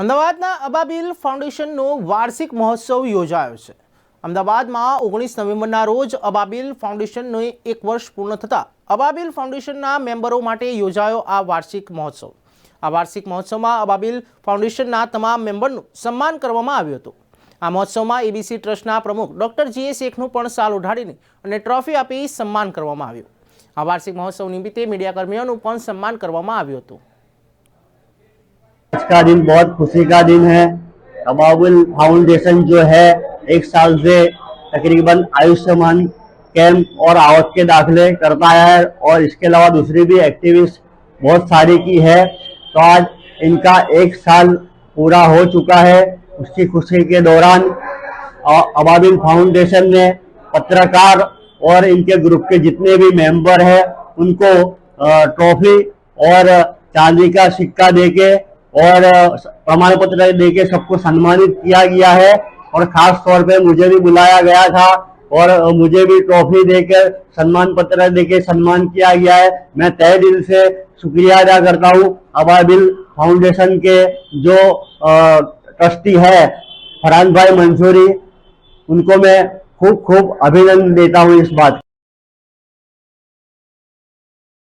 અમદાવાદના અબાબિલ ફાઉન્ડેશનનો વાર્ષિક મહોત્સવ યોજાયો છે. અમદાવાદમાં ઓગણીસ નવેમ્બરના રોજ અબાબિલ ફાઉન્ડેશનને એક વર્ષ પૂર્ણ થતાં અબાબિલ ફાઉન્ડેશનના મેમ્બરો માટે યોજાયો આ વાર્ષિક મહોત્સવ. આ વાર્ષિક મહોત્સવમાં અબાબિલ ફાઉન્ડેશનના તમામ મેમ્બરનું સન્માન કરવામાં આવ્યું હતું. આ મહોત્સવમાં એબીસી ટ્રસ્ટના પ્રમુખ ડોક્ટર જીએ શેખનું પણ સાલ ઉઢાડીને અને ટ્રોફી આપી સન્માન કરવામાં આવ્યું. આ વાર્ષિક મહોત્સવ નિમિત્તે મીડિયાકર્મીઓનું પણ સન્માન કરવામાં આવ્યું હતું. का दिन, बहुत खुशी का दिन है। अबाबुल फाउंडेशन जो है, एक साल से तकरीबन आयुष्मान कैंप और आवक के दाखिले करता है और इसके अलावा दूसरी भी एक्टिविस्ट बहुत सारी की है। तो आज इनका एक साल पूरा हो चुका है उसकी खुशी के दौरान। अबाबिल फाउंडेशन ने पत्रकार और इनके ग्रुप के जितने भी मेंबर हैं, उनको ट्रॉफी और चांदी का सिक्का देके और प्रमाण पत्र देके सबको सम्मानित किया गया है और खास तौर पे मुझे भी बुलाया गया था और मुझे भी ट्रॉफी देकर सम्मान पत्र देके सम्मान किया गया है। मैं तय दिल से शुक्रिया अदा करता हूँ। अबाबिल फाउंडेशन के जो ट्रस्टी है, फरहान भाई मंसूरी उनको मैं खूब खूब अभिनंदन देता हूँ इस बात